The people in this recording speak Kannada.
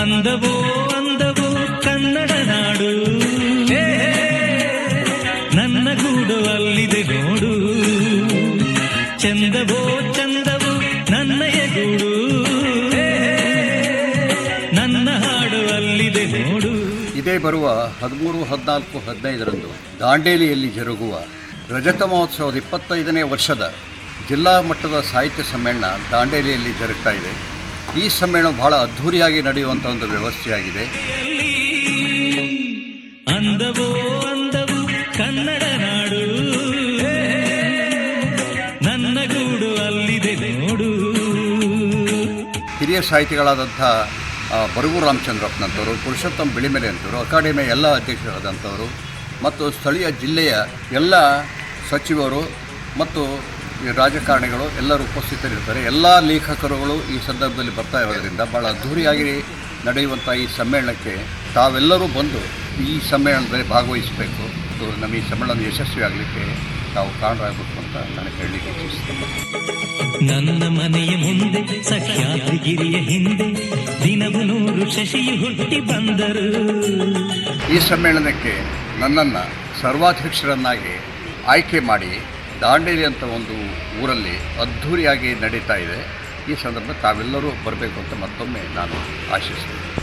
ಅಂದವೋ ಅಂದವು ಕನ್ನಡ ನಾಡು. ನನ್ನ ಗೂಡು ಅಲ್ಲಿದೆ ನೋಡು. ಚಂದವೋ ಚಂದವು ನನ್ನಯ ಗೂಡು ನನ್ನ ಹಾಡು ಅಲ್ಲಿದೆ ನೋಡು. ಇದೇ ಬರುವ ಹದಿಮೂರು, ಹದಿನಾಲ್ಕು, ಹದಿನೈದರಂದು ದಾಂಡೇಲಿಯಲ್ಲಿ ಜರುಗುವ ರಜತ ಮಹೋತ್ಸವದ ಇಪ್ಪತ್ತೈದನೇ ವರ್ಷದ ಜಿಲ್ಲಾ ಮಟ್ಟದ ಸಾಹಿತ್ಯ ಸಮ್ಮೇಳನ ದಾಂಡೇಲಿಯಲ್ಲಿ ಜರುಗ್ತಾ ಇದೆ. ಈ ಸಮ್ಮೇಳನ ಬಹಳ ಅದ್ಧೂರಿಯಾಗಿ ನಡೆಯುವಂಥ ಒಂದು ವ್ಯವಸ್ಥೆಯಾಗಿದೆ. ಅಂದವೋ ಅಂದವು ಕನ್ನಡ ನಾಡು. ನನ್ನ ಗೂಡು ಅಲ್ಲಿದೆ ನೋಡು. ಹಿರಿಯ ಸಾಹಿತಿಗಳಾದಂಥ ಬರಗೂರು ರಾಮಚಂದ್ರಪ್ಪನಂಥವರು ಪುರುಷೋತ್ತಮ ಬಿಳಿಮೆಲೆ ಅಂತವರು ಅಕಾಡೆಮಿಯ ಎಲ್ಲ ಅಧ್ಯಕ್ಷರಾದಂಥವರು ಮತ್ತು ಸ್ಥಳೀಯ ಜಿಲ್ಲೆಯ ಎಲ್ಲ ಸಚಿವರು ಮತ್ತು ಈ ರಾಜಕಾರಣಿಗಳು ಎಲ್ಲರೂ ಉಪಸ್ಥಿತರಿರ್ತಾರೆ. ಎಲ್ಲ ಲೇಖಕರುಗಳು ಈ ಸಂದರ್ಭದಲ್ಲಿ ಬರ್ತಾ ಇರೋದ್ರಿಂದ ಭಾಳ ಅದ್ಧೂರಿಯಾಗಿ ನಡೆಯುವಂಥ ಈ ಸಮ್ಮೇಳನಕ್ಕೆ ತಾವೆಲ್ಲರೂ ಬಂದು ಈ ಸಮ್ಮೇಳನದಲ್ಲಿ ಭಾಗವಹಿಸಬೇಕು. ಮತ್ತು ನಮ್ಮ ಈ ಸಮ್ಮೇಳನ ಯಶಸ್ವಿಯಾಗಲಿಕ್ಕೆ ತಾವು ಕಾರಣರಾಗಬೇಕು ಅಂತ ನಾನು ಹೇಳಲಿಕ್ಕೆ ಇಚ್ಛಿಸ್ತೇನೆ ನನ್ನ ಮನೆಯ ಮುಂದೆ ಸಖ್ಯಾದ್ರಿಗಿರಿಯ ಹಿಂದೆ ದಿನವು ನೂರು ಶಶಿಯು ಹುಟ್ಟಿ ಬಂದರು. ಈ ಸಮ್ಮೇಳನಕ್ಕೆ ನನ್ನನ್ನು ಸರ್ವಾಧ್ಯಕ್ಷರನ್ನಾಗಿ ಆಯ್ಕೆ ಮಾಡಿ ದಾಂಡೇಲಿ ಅಂತ ಒಂದು ಊರಲ್ಲಿ ಅದ್ಧೂರಿಯಾಗಿ ನಡೀತಾ ಇದೆ. ಈ ಸಂದರ್ಭ ತಾವೆಲ್ಲರೂ ಬರಬೇಕು ಅಂತ ಮತ್ತೊಮ್ಮೆ ನಾನು ಆಶಿಸ್ತೀನಿ.